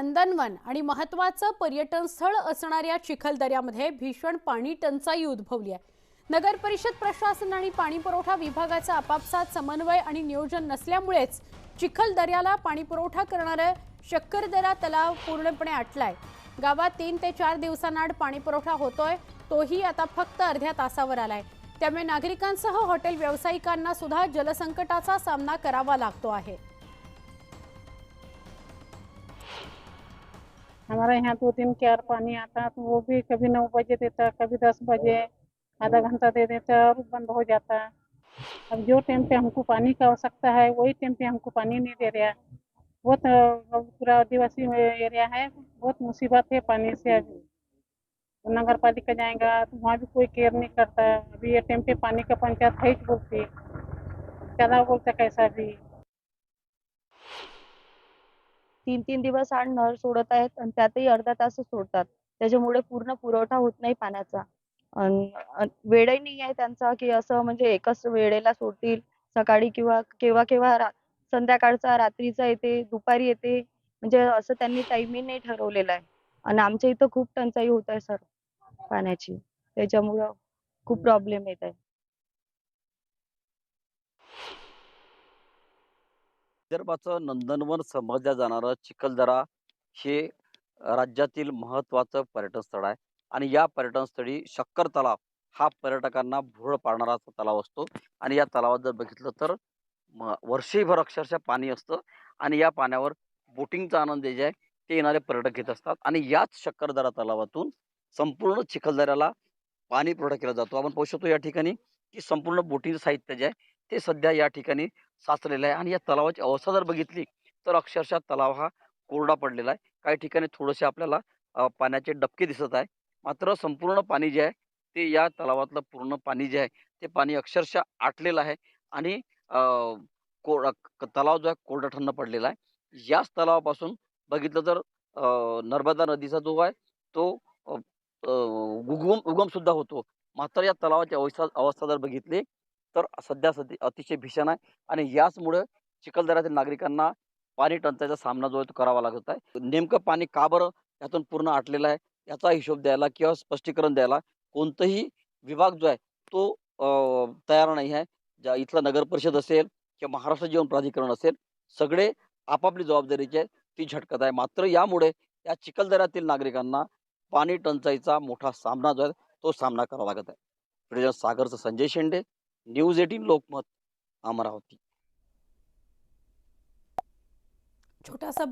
नंदनवन आणि महत्वाचं पर्यटन स्थळ असणाऱ्या चिखलदऱ्यामध्ये भीषण पाणी टंचाई उद्भवली आहे. नगर परिषद प्रशासन आणि पाणी पुरवठा विभागाचा आपापसात समन्वय आणि नियोजन नसल्यामुळेच चिखलदऱ्याला पाणी पुरवठा करणारं शक्करदरा तलाव पूर्णपणे आटलाय. गावात तीन ते चार दिवसांआड पाणी पुरवठा होतोय तोही आता फक्त अर्ध्या तासावर आलाय. त्यामुळे नागरिकांसह हॉटेल व्यावसायिकांना सुद्धा जलसंकटाचा सामना करावा लागतो आहे. हमारे यहाँ दो दिन के और पानी आता तो वो भी कभी नौ बजे देता कभी दस बजे, आधा घंटा दे देता और बंद हो जाता अब जो टाइम पे हमको पानी का आवश्यकता है, वही टाइम पे हमको पानी नहीं दे रहा बहुत पूरा आदिवासी एरिया है, बहुत मुसीबत है पानी से अभी तो नगर पालिका जाएगा तो वहाँ भी कोई केयर नहीं करता। अभी ये टाइम पे पानी का पंचायत है बोलती ज़्यादा बोलता कैसा भी? तीन तीन दिवस आड नळ सोडत आहेत आणि त्यातही अर्धा तासच सोडतात. त्याच्यामुळे पूर्ण पुरवठा होत नाही पाण्याचा. वेळही नाही आहे त्यांचा की असं म्हणजे एकच वेळेला सोडतील. सकाळी किंवा केव्हा केव्हा संध्याकाळचा रात्रीचा येते दुपारी येते. म्हणजे असं त्यांनी टायमिंग नाही ठरवलेला आहे. आणि आमच्या इथं खूप टंचाई होत आहे सर पाण्याची. त्याच्यामुळं खूप प्रॉब्लेम येत आहे. विदर्भाचं नंदनवन समजल्या जाणारं चिखलदरा हे राज्यातील महत्त्वाचं पर्यटन स्थळ आहे. आणि या पर्यटन स्थळी शक्कर तलाव हा पर्यटकांना भुरळ पाडणारा तलाव असतो. आणि या तलावात जर बघितलं तर म- वर्षभर अक्षरशः पाणी असतं. आणि या पाण्यावर बोटिंगचा आनंद जे आहे ते येणारे पर्यटक घेत असतात. आणि याच शक्करदरा तलावातून संपूर्ण चिखलदऱ्याला पाणी पुरवठा केला जातो. आपण पाहू शकतो या ठिकाणी की संपूर्ण बोटिंग साहित्य जे आहे ते सध्या या ठिकाणी साचलेला आहे. आणि या तलावाची अवस्था जर बघितली तर अक्षरशः तलाव हा कोरडा पडलेला आहे. काही ठिकाणी थोडेसे आपल्याला पाण्याचे डबके दिसत आहे. मात्र संपूर्ण पाणी जे आहे ते या तलावातलं पूर्ण पाणी जे आहे ते पाणी अक्षरशः आटलेलं आहे. आणि कोर तलाव जो आहे कोरडा ठंड पडलेला आहे. याच तलावापासून बघितलं तर नर्मदा नदीचा जो आहे तो उगम उगमसुद्धा होतो. मात्र या तलावाची अवस्था अवस्था जर बघितली तर सध्या सध्या अतिशय भीषण आहे. आणि याचमुळे चिखलदऱ्यातील नागरिकांना पाणी टंचाईचा सामना जो आहे तो करावा लागत आहे. नेमकं पाणी का बरं यातून पूर्ण आटलेलं आहे याचा हिशोब द्यायला किंवा स्पष्टीकरण द्यायला कोणतंही विभाग जो आहे तो अं, तयार नाही आहे. ज्या इथला नगर परिषद असेल किंवा महाराष्ट्र जीवन प्राधिकरण असेल सगळे आपापली जबाबदारीचे आहे ती झटकत आहे. मात्र यामुळे या चिखलदऱ्यातील नागरिकांना पाणी टंचाईचा मोठा सामना जो आहे तो सामना करावा लागत आहे. सागरचं संजय शेंडे न्यूज एटीन लोकमत अमरावती. छोटासा